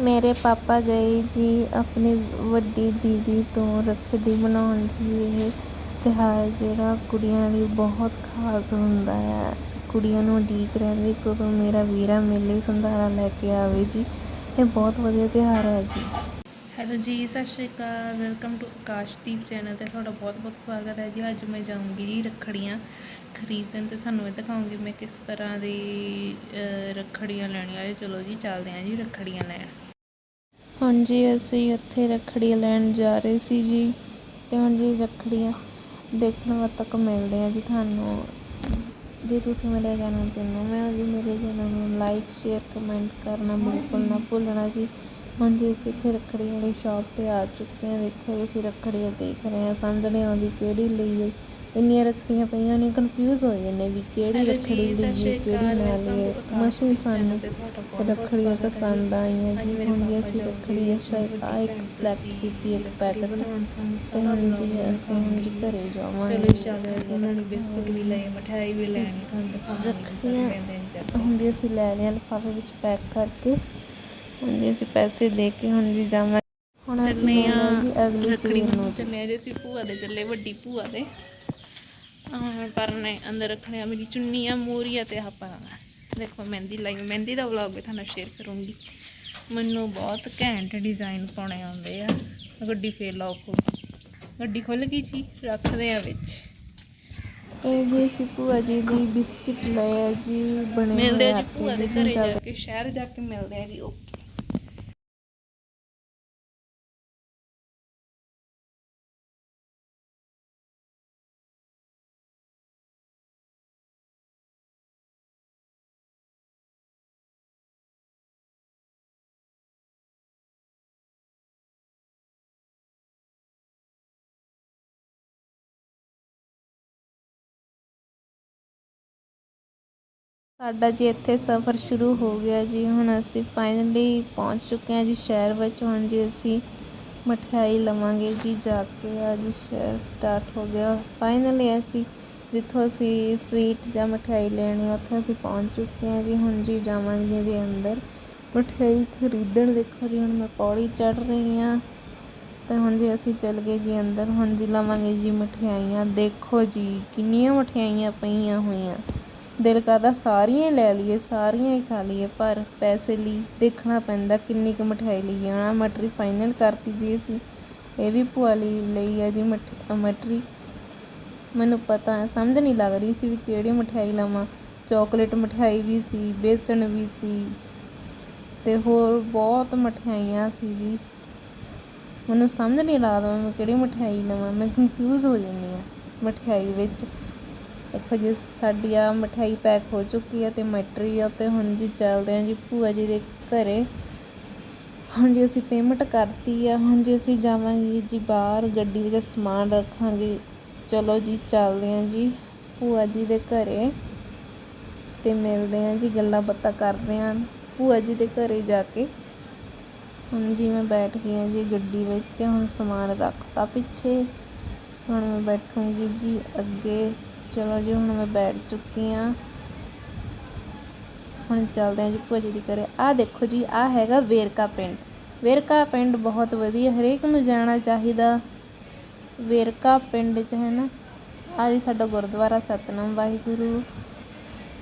ਮੇਰੇ ਪਾਪਾ ਗਏ ਜੀ ਆਪਣੀ ਵੱਡੀ ਦੀਦੀ ਤੋਂ ਰੱਖੜੀ ਬਣਾਉਣ ਜੀ। ਇਹ ਤਿਉਹਾਰ ਜਿਹੜਾ ਕੁੜੀਆਂ ਲਈ ਬਹੁਤ ਖਾਸ ਹੁੰਦਾ ਹੈ। ਕੁੜੀਆਂ ਨੂੰ ਉਡੀਕ ਰਹਿੰਦੀ, ਕਦੋਂ ਮੇਰਾ ਵੀਰਾ ਮੇਲੇ ਸੰਧਾਰਾ ਲੈ ਕੇ ਆਵੇ ਜੀ। ਇਹ ਬਹੁਤ ਵਧੀਆ ਤਿਉਹਾਰ ਹੈ ਜੀ। ਹੈਲੋ ਜੀ, ਸਤਿ ਸ਼੍ਰੀ ਅਕਾਲ। ਵੈਲਕਮ ਟੂ ਆਕਾਸ਼ਦੀਪ ਚੈਨਲ ਤੇ ਤੁਹਾਡਾ ਬਹੁਤ-ਬਹੁਤ ਸਵਾਗਤ ਹੈ ਜੀ। ਅੱਜ ਮੈਂ ਜਾਊਂਗੀ ਜੀ ਰੱਖੜੀਆਂ ਖਰੀਦਣ ਤੇ ਤੁਹਾਨੂੰ ਇਹ ਦਿਖਾਉਂਗੀ ਮੈਂ ਕਿਸ ਤਰ੍ਹਾਂ ਦੀ ਰੱਖੜੀਆਂ ਲੈਣੀਆਂ। ਚਲੋ ਜੀ, ਚੱਲਦੇ ਹਾਂ ਜੀ ਰੱਖੜੀਆਂ ਲੈਣ। ਹਾਂਜੀ, ਅਸੀਂ ਉੱਥੇ ਰੱਖੜੀ ਲੈਣ ਜਾ ਰਹੇ ਸੀ ਜੀ। ਅਤੇ ਹੁਣ ਜੀ ਰੱਖੜੀਆਂ ਦੇਖਣ ਵਾਰ ਤੱਕ ਮਿਲਦੇ ਆ ਜੀ ਤੁਹਾਨੂੰ। ਜੇ ਤੁਸੀਂ ਮੇਰੇ ਚੈਨਲ ਤੇ ਨਵੇਂ ਹੋ ਜੀ ਮੇਰੇ ਚੈਨਲ ਨੂੰ ਲਾਈਕ ਸ਼ੇਅਰ ਕਮੈਂਟ ਕਰਨਾ ਬਿਲਕੁਲ ਨਾ ਭੁੱਲਣਾ ਜੀ। ਹੁਣ ਜੀ ਅਸੀਂ ਇੱਥੇ ਰੱਖੜੀ ਵਾਲੀ ਸ਼ਾਪ ਤੇ ਆ ਚੁੱਕੇ ਹਾਂ ਦੇਖੋ ਅਸੀਂ ਰੱਖੜੀਆਂ ਦੇਖ ਰਹੇ ਹਾਂ ਸਮਝ ਨਹੀਂ ਆਉਂਦੀ ਕਿਹੜੀ ਲਈ ਹੈ ਇੰਨੀਆਂ ਰੱਖੜੀਆਂ ਪਈਆਂ ਨੇ ਕਨਫਿਊਜ਼ ਹੋ ਜਾਂਦੇ ਵੀ ਕਿਹੜੀ ਰੱਖੜੀ ਲਈਏ ਕਿਹੜੀ ਨਾ ਲਈਏ to ਆਕਾਸ਼ ਮਸੀਂ News ਸਾਨੂੰ ਰੱਖੜੀਆਂ। ਪਸੰਦ ਆਈਆਂ ਜੀ ਹੁਣ ਪਾਪਾ ਅਸੀਂ ਰੱਖੜੀ ਸ਼ਾਇਦ ਆ ਇੱਕ ਸਿਲੈਕਟ ਕੀਤੀ ਇੱਕ ਪੈਕਟ। ਤੇ ਹੁਣ ਜੀ ਅਸੀਂ ਹੁਣ ਜੀ ਘਰੇ ਜਾਵਾਂਗੇ। ਚਲੋ ਜੀ ਉਹਨਾਂ ਨੇ ਬਿਸਕੁਟ ਵੀ ਲਏ ਮਠਿਆਈ ਵੀ ਲੈਣੀ ਰੱਖੜੀਆਂ ਹੁਣ ਜੀ ਅਸੀਂ ਲੈ ਲਿਆ ਲਿਫਾਫੇ ਵਿੱਚ ਪੈਕ ਕਰਕੇ। ਹੁਣ ਜੀ ਅਸੀਂ ਪੈਸੇ ਦੇ ਕੇ ਹੁਣ ਜੀ ਜਾਵਾਂਗੇ। ਹੁਣ ਅਸੀਂ ਚੱਲੇ ਅਗਲੀ ਸਵੇਰ ਨੂੰ। ਚੱਲੇ ਜੀ ਅਸੀਂ ਭੂਆ ਦੇ ਚੱਲੇ ਵੱਡੀ ਭੂਆ ਦੇ। ਆਹ ਪਰ ਨੇ ਅੰਦਰ ਰੱਖਣਿਆ ਮੇਰੀ ਚੁੰਨੀ ਆ ਮੋਰੀ ਆ ਤੇ ਪਰਾਂ ਦੇਖੋ ਮਹਿੰਦੀ ਲਾਈ ਮਹਿੰਦੀ ਦਾ ਵਲੌਗ ਵੀ ਤੁਹਾਨੂੰ ਸ਼ੇਅਰ ਕਰੂੰਗੀ। ਮੈਨੂੰ ਬਹੁਤ ਘੈਂਟ ਡਿਜ਼ਾਈਨ ਪਾਉਣੇ ਆਉਂਦੇ ਆ। ਗੱਡੀ ਫੇਰ ਲੌਕ ਹੋ ਗੱਡੀ ਖੁੱਲ ਗਈ ਜੀ ਰੱਖਦੇ ਆ ਵਿੱਚ। ਇਹ ਜੀ ਅਸੀਂ ਭੂਆ ਜੀ ਦੀ ਬਿਸਕਿਟ ਲਏ ਆ ਜੀ ਬਣੇ ਮਿਲਦੇ ਆ ਜੀ ਭੂਆ ਦੇ ਘਰੇ ਜਾ ਕੇ ਸ਼ਹਿਰ ਜਾ ਕੇ ਮਿਲਦੇ ਆ ਜੀ ਓਕੇ। ਸਾਡਾ ਜੀ ਇੱਥੇ ਸਫ਼ਰ ਸ਼ੁਰੂ ਹੋ ਗਿਆ ਜੀ। ਹੁਣ ਅਸੀਂ ਫਾਈਨਲੀ ਪਹੁੰਚ ਚੁੱਕੇ ਹਾਂ ਜੀ ਸ਼ਹਿਰ ਵਿੱਚ। ਹੁਣ ਜੀ ਅਸੀਂ ਮਠਿਆਈ ਲਵਾਂਗੇ ਜੀ, ਜਾ ਕੇ ਅੱਜ ਸ਼ਹਿਰ ਸਟਾਰਟ ਹੋ ਗਿਆ। ਫਾਈਨਲੀ ਅਸੀਂ ਜਿੱਥੋਂ ਅਸੀਂ ਸਵੀਟ ਜਾਂ ਮਠਿਆਈ ਲੈਣੀ ਉੱਥੇ ਅਸੀਂ ਪਹੁੰਚ ਚੁੱਕੇ ਹਾਂ ਜੀ। ਹੁਣ ਜੀ ਜਾਵਾਂਗੇ ਜੀ ਅੰਦਰ। ਮਠਿਆਈ ਖਰੀਦਣ ਦੇਖੋ ਜੀ, ਹੁਣ ਮੈਂ ਪੌੜੀ ਚੜ ਰਹੀ ਹਾਂ। ਤੇ ਹੁਣ ਜੀ ਅਸੀਂ ਚੱਲ ਗਏ ਜੀ ਅੰਦਰ। ਹੁਣ ਜੀ ਲਵਾਂਗੇ ਜੀ ਮਠਿਆਈਆਂ। ਦੇਖੋ ਜੀ, ਕਿੰਨੀਆਂ ਮਠਿਆਈਆਂ ਪਈਆਂ ਹੋਈਆਂ। ਦਿਲ ਕਰਦਾ ਸਾਰੀਆਂ ਹੀ ਲੈ ਲਈਏ, ਸਾਰੀਆਂ ਹੀ ਖਾ ਲਈਏ, ਪਰ ਪੈਸੇ ਲਈ ਦੇਖਣਾ ਪੈਂਦਾ ਕਿੰਨੀ ਕੁ ਮਠਿਆਈ ਲਈ ਆਣਾ ਮਟਰੀ ਫਾਈਨਲ ਕਰਤੀ ਜੀ ਅਸੀਂ। ਇਹ ਵੀ ਭੂਆ ਲਈ ਲਈ ਆ ਜੀ ਮਠ, ਮਟਰੀ। ਮੈਨੂੰ ਪਤਾ ਹੈ ਸਮਝ ਨਹੀਂ ਲੱਗ ਰਹੀ ਸੀ ਵੀ ਕਿਹੜੀ ਮਠਿਆਈ ਲਵਾਂ। ਚਾਕਲੇਟ ਮਠਿਆਈ ਵੀ ਸੀ, ਬੇਸਣ ਵੀ ਸੀ, ਤੇ ਹੋਰ ਬਹੁਤ ਮਠਿਆਈਆਂ ਸੀ ਜੀ। ਮੈਨੂੰ ਸਮਝ ਨਹੀਂ ਲੱਗਦਾ ਮੈਂ ਕਿਹੜੀ ਮਠਿਆਈ ਲਵਾਂ। ਮੈਂ ਕਨਫਿਊਜ਼ ਹੋ ਜਾਂਦੀ ਹਾਂ ਮਠਿਆਈ ਵਿੱਚ। ਦੇਖੋ ਜੀ, ਸਾਡੀ ਆ ਮਠਿਆਈ ਪੈਕ ਹੋ ਚੁੱਕੀ ਹੈ ਤੇ ਮਟਰੀ ਆ ਤੇ ਹੁਣ ਜੀ ਚੱਲਦੇ ਹਾਂ ਜੀ ਭੂਆ ਜੀ ਦੇ ਘਰੇ। ਹੁਣ ਜੀ ਅਸੀਂ ਪੇਮੈਂਟ ਕਰਤੀ ਆ, ਹੁਣ ਜੀ ਅਸੀਂ ਜਾਵਾਂਗੇ ਜੀ ਬਾਹਰ, ਗੱਡੀ ਵਿੱਚ ਸਮਾਨ ਰੱਖਾਂਗੇ। ਚਲੋ ਜੀ, ਚੱਲਦੇ ਹਾਂ ਜੀ ਭੂਆ ਜੀ ਦੇ ਘਰੇ ਤੇ ਮਿਲਦੇ ਹਾਂ ਜੀ, ਗੱਲਾਂ ਬਾਤਾਂ ਕਰਦੇ ਹਾਂ ਭੂਆ ਜੀ ਦੇ ਘਰੇ ਜਾ ਕੇ ਹੁਣ ਜੀ ਮੈਂ ਬੈਠ ਗਈ ਹਾਂ ਜੀ ਗੱਡੀ ਵਿੱਚ, ਹੁਣ ਸਮਾਨ ਰੱਖਤਾ ਪਿੱਛੇ। ਹੁਣ ਮੈਂ ਬੈਠੂੰਗੀ ਜੀ ਅੱਗੇ। ਚਲੋ ਜੀ, ਹੁਣ ਮੈਂ ਬੈਠ ਚੁੱਕੀ ਹਾਂ ਹੁਣ ਚੱਲਦੇ ਹਾਂ ਜੀ ਭੂਆ ਜੀ ਦੇ ਘਰੇ। ਆਹ ਦੇਖੋ ਜੀ, ਆਹ ਹੈਗਾ ਵੇਰਕਾ ਪਿੰਡ। ਵੇਰਕਾ ਪਿੰਡ ਬਹੁਤ ਵਧੀਆ, ਹਰੇਕ ਨੂੰ ਜਾਣਾ ਚਾਹੀਦਾ। ਵੇਰਕਾ ਪਿੰਡ 'ਚ ਹੈ ਨਾ, ਆਹ ਜੀ ਸਾਡਾ ਗੁਰਦੁਆਰਾ ਸਤਨਾਮ ਵਾਹਿਗੁਰੂ।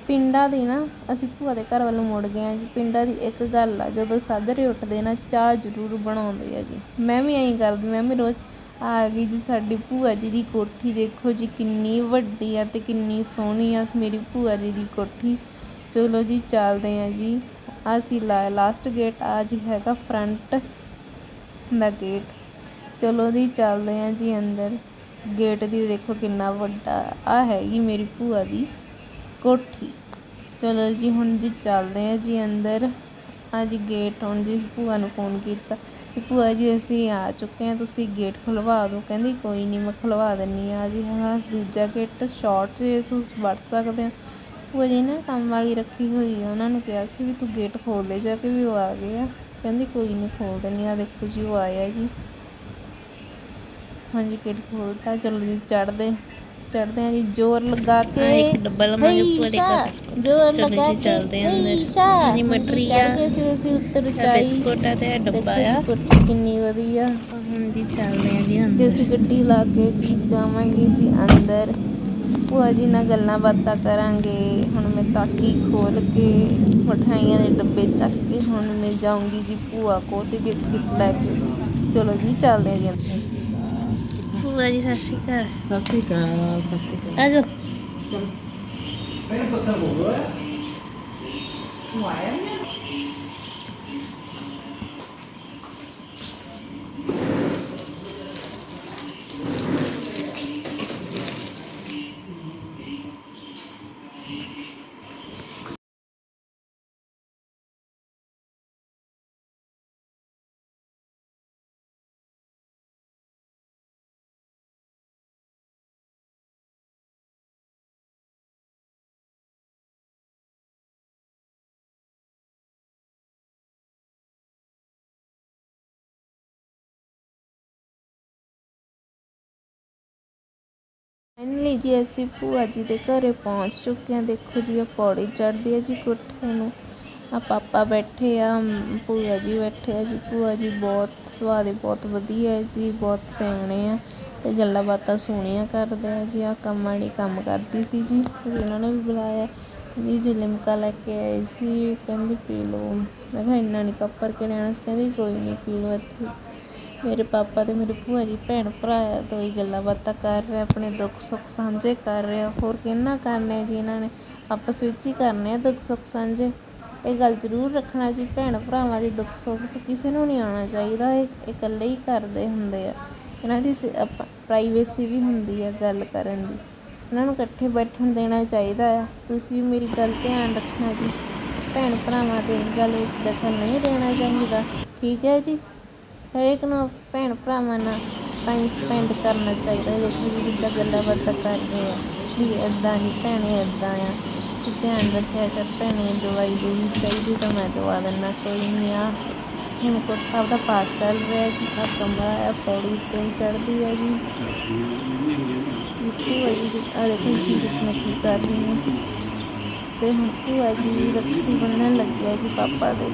ਪਿੰਡਾਂ ਦੀ ਨਾ, ਅਸੀਂ ਭੂਆ ਦੇ ਘਰ ਵੱਲ ਮੁੜ ਗਏ ਹਾਂ ਜੀ। ਪਿੰਡਾਂ ਦੀ ਇੱਕ ਗੱਲ ਆ, ਜਦੋਂ ਸਾਜਰੇ ਉੱਠਦੇ ਨਾ, ਚਾਹ ਜ਼ਰੂਰ ਬਣਾਉਂਦੇ ਆ ਜੀ। ਮੈਂ ਵੀ ਐਂ ਕਰਦੀ, ਮੈਂ ਵੀ ਰੋਜ਼ ਆ ਗਈ ਜੀ ਸਾਡੀ ਭੂਆ ਜੀ ਦੀ ਕੋਠੀ, ਦੇਖੋ ਜੀ ਕਿੰਨੀ ਵੱਡੀ ਆ ਤੇ ਕਿੰਨੀ ਸੋਹਣੀ ਆ ਮੇਰੀ ਭੂਆ ਜੀ ਦੀ ਕੋਠੀ। ਚਲੋ ਜੀ ਚੱਲਦੇ ਆ ਜੀ। ਅਸੀਂ ਲਾ ਲਾਸਟ ਗੇਟ ਆ ਜੀ ਹੈਗਾ ਫਰੰਟ ਦਾ ਗੇਟ ਚਲੋ ਜੀ ਚੱਲਦੇ ਆ ਜੀ ਅੰਦਰ। ਗੇਟ ਦੀ ਦੇਖੋ ਕਿੰਨਾ ਵੱਡਾ ਆ ਹੈਗੀ ਮੇਰੀ ਭੂਆ ਦੀ ਕੋਠੀ। ਚਲੋ ਜੀ ਹੁਣ ਜੀ ਚੱਲਦੇ ਆ ਜੀ ਅੰਦਰ। ਆ ਜੀ ਗੇਟ ਹੁਣ ਜੀ ਭੂਆ ਨੂੰ ਫੋਨ ਕੀਤਾ। ਕਿ ਭੂਆ ਜੀ ਅਸੀਂ ਆ ਚੁੱਕੇ ਹਾਂ, ਤੁਸੀਂ ਗੇਟ ਖੁਲਵਾ ਦਿਓ। ਕਹਿੰਦੀ, ਕੋਈ ਨਹੀਂ ਮੈਂ ਖੁਲਵਾ ਦਿੰਨੀ ਆ ਜੀ। ਹਾਂ ਦੂਜਾ ਗੇਟ ਸ਼ਾਰਟ ਜੇ ਤੁਸੀਂ ਵੜ ਸਕਦੇ ਹੋ ਭੂਆ ਜੀ ਨੇ ਕੰਮ ਵਾਲੀ ਰੱਖੀ ਹੋਈ ਆ, ਉਹਨਾਂ ਨੂੰ ਕਿਹਾ ਸੀ ਵੀ ਤੂੰ ਗੇਟ ਖੋਲ ਦੇ ਜਾ ਕੇ ਵੀ ਉਹ ਆ ਗਏ ਆ। ਕਹਿੰਦੀ, ਕੋਈ ਨਹੀਂ ਖੋਲ ਦਿੰਨੀ ਆ, ਦੇਖੋ ਜੀ, ਉਹ ਆਇਆ ਜੀ। ਹਾਂਜੀ ਗੇਟ ਖੋਲਤਾ ਚਲੋ ਜੀ ਚੜਦੇ ਚੜਦੇ ਆ ਜੀ ਜ਼ੋਰ ਲਗਾ ਕੇ। ਇੱਕ ਡੱਬਾ ਲਵਾਂਗੇ ਸ਼ਾ, ਘਰ। ਜ਼ੋਰ ਲਗਾ ਕੇ। ਚੱਲਦੇ ਆ ਅੰਦਰ। ਹਾਂਜੀ, ਮਟਰੀ ਆ। ਅਸੀਂ ਅਸੀਂ ਉੱਤਰ ਚਾਈ ਬਿਸਕੁਟ ਆ ਤੇ ਡੱਬਾ ਆ। ਕਿੰਨੀ ਵਧੀਆ। ਹੁਣ ਜੀ ਚੱਲਦੇ ਆ ਜੀ ਅੰਦਰ। ਅਸੀਂ ਗੱਡੀ ਲਾ ਕੇ ਜੀ ਜਾਵਾਂਗੇ ਜੀ ਅੰਦਰ। ਭੂਆ ਜੀ ਨਾਲ ਗੱਲਾਂ ਬਾਤਾਂ ਕਰਾਂਗੇ। ਹੁਣ ਮੈਂ ਤਾਕੀ ਖੋਲ ਕੇ ਮਠਾਈਆਂ ਦੇ ਡੱਬੇ ਚੱਕ ਕੇ ਹੁਣ ਮੈਂ ਜਾਊਂਗੀ ਜੀ ਭੂਆ ਕੋ ਤੇ ਬਿਸਕਿਟ ਲੈ ਕੇ। ਚਲੋ ਜੀ ਚੱਲਦੇ ਹਾਂ ਜੀ ਅੰਦਰ। ਭੂਆ ਜੀ ਸਤਿ ਸ਼੍ਰੀ ਅਕਾਲ ਸਤਿ ਸ਼੍ਰੀ ਅਕਾਲ ਸਤਿ ਸ਼੍ਰੀ ਅਕਾਲ ਆ ਜਾਓ ਫਾਈਨਲੀ ਜੀ ਅਸੀਂ ਭੂਆ ਜੀ ਦੇ ਘਰੇ ਪਹੁੰਚ ਚੁੱਕੇ ਹਾਂ। ਦੇਖੋ ਜੀ ਇਹ ਪੌੜੀ ਚੜ੍ਹਦੀ ਹੈ ਜੀ ਕੋਠੇ ਨੂੰ। ਆ ਪਾਪਾ ਬੈਠੇ ਆ ਮ, ਭੂਆ ਜੀ ਬੈਠੇ ਆ ਜੀ। ਭੂਆ ਜੀ ਬਹੁਤ ਸੁਭਾਅ ਦੇ ਬਹੁਤ ਵਧੀਆ ਹੈ ਜੀ ਬਹੁਤ ਸਿਆਣੇ ਆ ਤੇ ਗੱਲਾਂ ਬਾਤਾਂ ਸੋਹਣੀਆਂ ਕਰਦੇ ਆ ਜੀ। ਆ ਕੰਮ ਵਾਲੀ ਕੰਮ ਕਰਦੀ ਸੀ ਜੀ ਤੇ ਇਹਨਾਂ ਨੇ ਵੀ ਬੁਲਾਇਆ। ਵੀ ਜੀ ਲਿਮਕਾ ਲੈ ਕੇ ਆਏ ਸੀ ਕਹਿੰਦੀ ਪੀ ਲਓ। ਮੈਂ ਕਿਹਾ ਇੰਨਾ ਨਹੀਂ ਕੱਪ ਕੇ ਲੈਣਾ ਸੀ ਕਹਿੰਦੀ ਕੋਈ ਨਹੀਂ ਪੀ ਲਓ ਇੱਥੇ। ਮੇਰੇ ਪਾਪਾ ਅਤੇ ਮੇਰੇ ਭੂਆ ਜੀ, ਭੈਣ ਭਰਾ ਤੋਂ ਹੀ ਗੱਲਾਂ ਬਾਤਾਂ ਕਰ ਰਹੇ ਆਪਣੇ ਦੁੱਖ ਸੁੱਖ ਸਾਂਝੇ ਕਰ ਰਹੇ ਆ। ਹੋਰ ਕਿੰਨਾ ਕਰਨੇ ਜੀ ਇਹਨਾਂ ਨੇ? ਆਪਸ ਵਿੱਚ ਹੀ ਕਰਨੇ ਆ ਦੁੱਖ ਸੁੱਖ ਸਾਂਝੇ। ਇਹ ਗੱਲ ਜ਼ਰੂਰ ਰੱਖਣਾ ਜੀ, ਭੈਣ ਭਰਾਵਾਂ ਦੇ ਦੁੱਖ ਸੁੱਖ 'ਚ ਕਿਸੇ ਨੂੰ ਨਹੀਂ ਆਉਣਾ ਚਾਹੀਦਾ। ਇਹ ਇਹ ਇਕੱਲੇ ਹੀ ਕਰਦੇ ਹੁੰਦੇ ਆ। ਇਹਨਾਂ ਦੀ ਪ੍ਰਾਈਵੇਸੀ ਵੀ ਹੁੰਦੀ ਆ ਗੱਲ ਕਰਨ ਦੀ। ਇਹਨਾਂ ਨੂੰ ਇਕੱਠੇ ਬੈਠਣ ਦੇਣਾ ਚਾਹੀਦਾ ਆ। ਤੁਸੀਂ ਵੀ ਮੇਰੀ ਗੱਲ ਧਿਆਨ ਰੱਖਣਾ ਜੀ। ਭੈਣ ਭਰਾਵਾਂ ਦੇ ਗੱਲ ਵਿੱਚ ਦਖਲ ਨਹੀਂ ਦੇਣਾ ਚਾਹੀਦਾ। ਠੀਕ ਹੈ ਜੀ? ਹਰੇਕ ਨੂੰ ਭੈਣ ਭਰਾਵਾਂ ਨਾਲ ਟਾਈਮ ਸਪੈਂਡ ਕਰਨਾ ਚਾਹੀਦਾ ਹੈ। ਦੇਖੋ ਜੀ ਜਿੱਦਾਂ ਗੱਲਾਂ ਬਾਤਾਂ ਕਰਦੇ ਆ ਵੀ ਇੱਦਾਂ ਨਹੀਂ ਭੈਣੇ ਇੱਦਾਂ ਆ। ਤੇ ਧਿਆਨ ਰੱਖਿਆ ਕਰ ਭੈਣੇ, ਦਵਾਈ ਦੇਣੀ ਚਾਹੀਦੀ ਤਾਂ ਮੈਂ ਦਵਾ ਦਿੰਦਾ ਕੋਈ ਨਹੀਂ ਆ। ਹੁਣ ਸਾਹਿਬ ਦਾ ਪਾਠ ਚੱਲ ਰਿਹਾ ਜੀ ਆ ਕਮਰਾ ਆ ਪੌੜੀ ਤੇ ਚੜ੍ਹਦੀ ਹੈ ਜੀ ਜਿੱਥੇ ਹੋਈ ਜੀ ਆ ਦੇਖੋ ਜੀ ਮੈਂ ਕੀ ਕਰ ਰਹੀ ਹਾਂ। ਤੇ ਹੁਣ ਹੈ ਜੀ ਰੱਖੀ ਬੰਨਣ ਲੱਗਿਆ ਜੀ ਪਾਪਾ ਦੇ।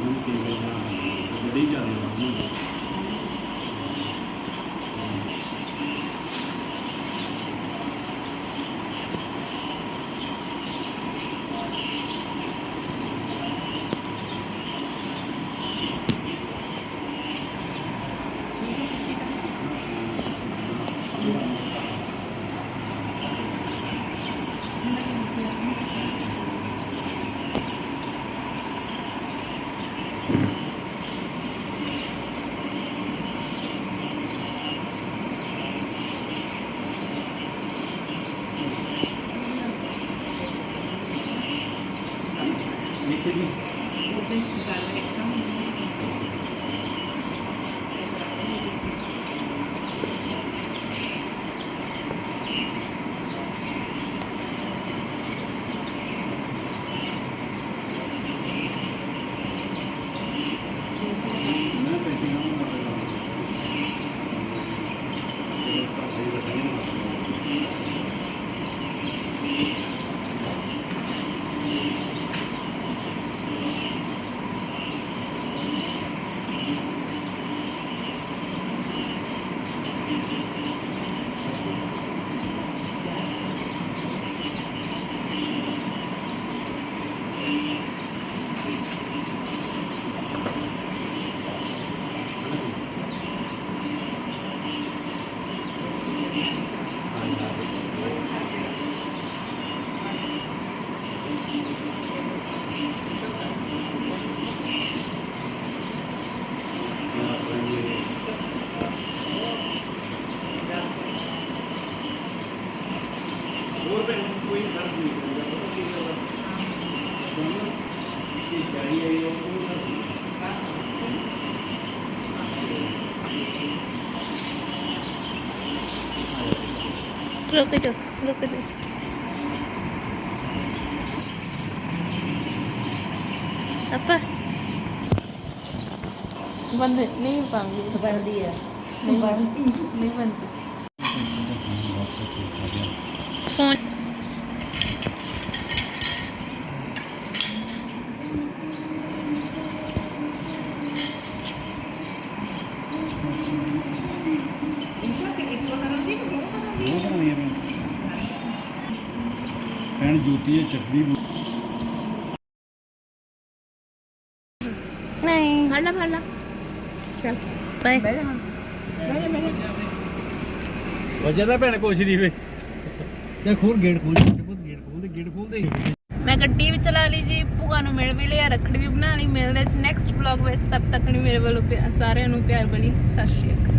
ਰੁਕ ਜਾ ਰੁਕ ਜਾ ਆਪਾ ਬੰਦ ਨਹੀਂ ਪਾਉਂਗੀ ਬਣਦੀ ਹੈ ਨਹੀਂ ਬਣਦੀ ਨਹੀਂ ਬਣਦੀ ਫੋਨ ਭੈਣ ਜੂਤੀ ਹੈ ਚੱਕਰੀ ਨਹੀਂ ਫੜ ਲੈ ਫੜ ਲੈ ਚੱਲ ਬਾਏ ਬਹਿ ਜਾ ਹੁਣ ਬਹਿ ਜਾ ਬਹਿ ਜਾ ਵਜੇ ਤਾਂ ਭੈਣ ਕੁਛ ਨਹੀਂ ਵੇ ਤੇ ਖੋਲ ਗੇਟ ਖੋਲ ਬਹੁਤ ਗੇਟ ਖੋਲ ਦੇ ਗੇਟ ਖੋਲ ਦੇ ਮੈਂ ਗੱਡੀ ਵੀ ਚਲਾ ਲਈ ਜੀ ਭੂਆ ਨੂੰ ਮਿਲ ਵੀ ਲਿਆ ਰੱਖੜੀ ਵੀ ਬਣਾ ਲਈ ਮਿਲਦੇ ਨੈਕਸਟ ਵਲੌਗ ਵਿੱਚ ਤਬ ਤੱਕ ਲਈ ਮੇਰੇ ਵੱਲੋਂ ਪਿਆ- ਸਾਰਿਆਂ ਨੂੰ ਪਿਆਰ ਭਰੀ ਸਤਿ ਸ਼੍ਰੀ ਅਕਾਲ।